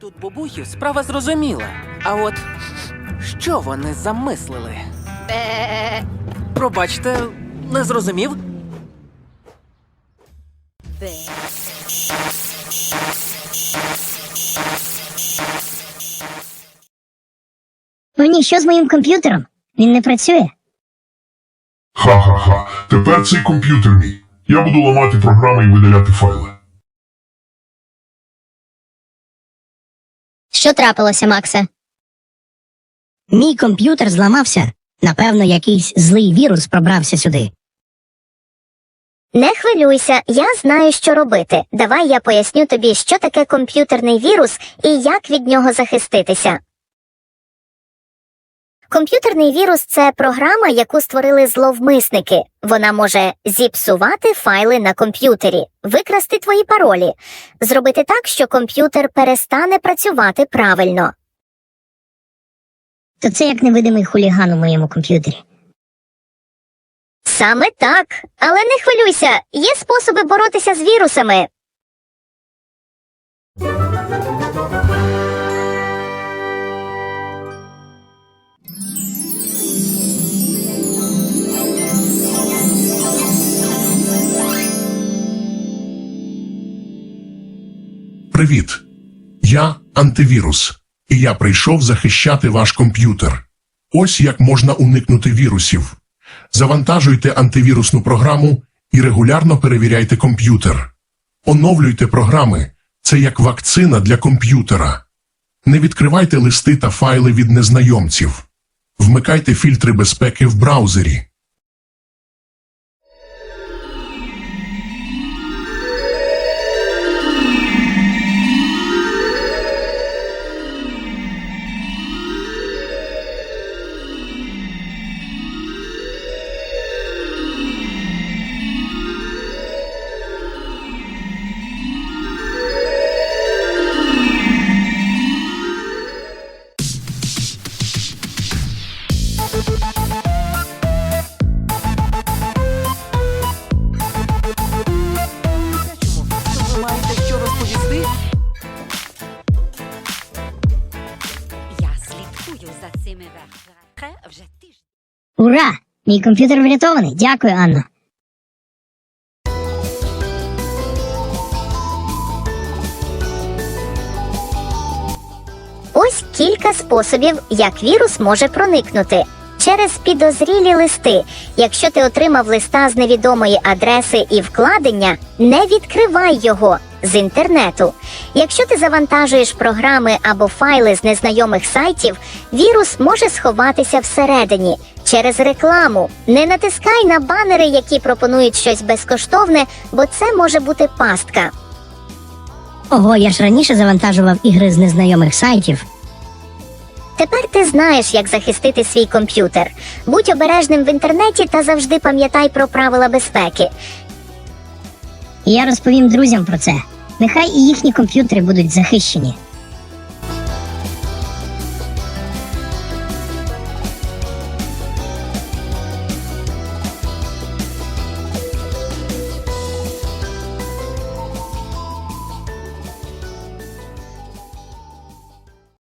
тут бабухів, справа зрозуміла. А от що вони замислили? Пробачте, не зрозумів? О ні, що з моїм комп'ютером? Він не працює. Ха-ха-ха. Тепер цей комп'ютер мій. Я буду ламати програми і видаляти файли. Що трапилося, Максе? Мій комп'ютер зламався. Напевно, якийсь злий вірус пробрався сюди. Не хвилюйся, я знаю, що робити. Давай я поясню тобі, що таке комп'ютерний вірус і як від нього захиститися. Комп'ютерний вірус це програма, яку створили зловмисники. Вона може зіпсувати файли на комп'ютері, викрасти твої паролі, зробити так, що комп'ютер перестане працювати правильно. То це як невидимий хуліган у моєму комп'ютері. Саме так. Але не хвилюйся, є способи боротися з вірусами. Привіт. Я антивірус, і я прийшов захищати ваш комп'ютер. Ось як можна уникнути вірусів. Завантажуйте антивірусну програму і регулярно перевіряйте комп'ютер. Оновлюйте програми. Це як вакцина для комп'ютера. Не відкривайте листи та файли від незнайомців. Вмикайте фільтри безпеки в браузері. Ура! Мій комп'ютер врятований. Дякую, Анна. Ось кілька способів, як вірус може проникнути. Через підозрілі листи. Якщо ти отримав листа з невідомої адреси і вкладення, не відкривай його з інтернету. Якщо ти завантажуєш програми або файли з незнайомих сайтів, вірус може сховатися всередині через рекламу. Не натискай на банери, які пропонують щось безкоштовне, бо це може бути пастка. Ого, я ж раніше завантажував ігри з незнайомих сайтів. Тепер ти знаєш, як захистити свій комп'ютер. Будь обережним в інтернеті та завжди пам'ятай про правила безпеки. І я розповім друзям про це. Нехай і їхні комп'ютери будуть захищені.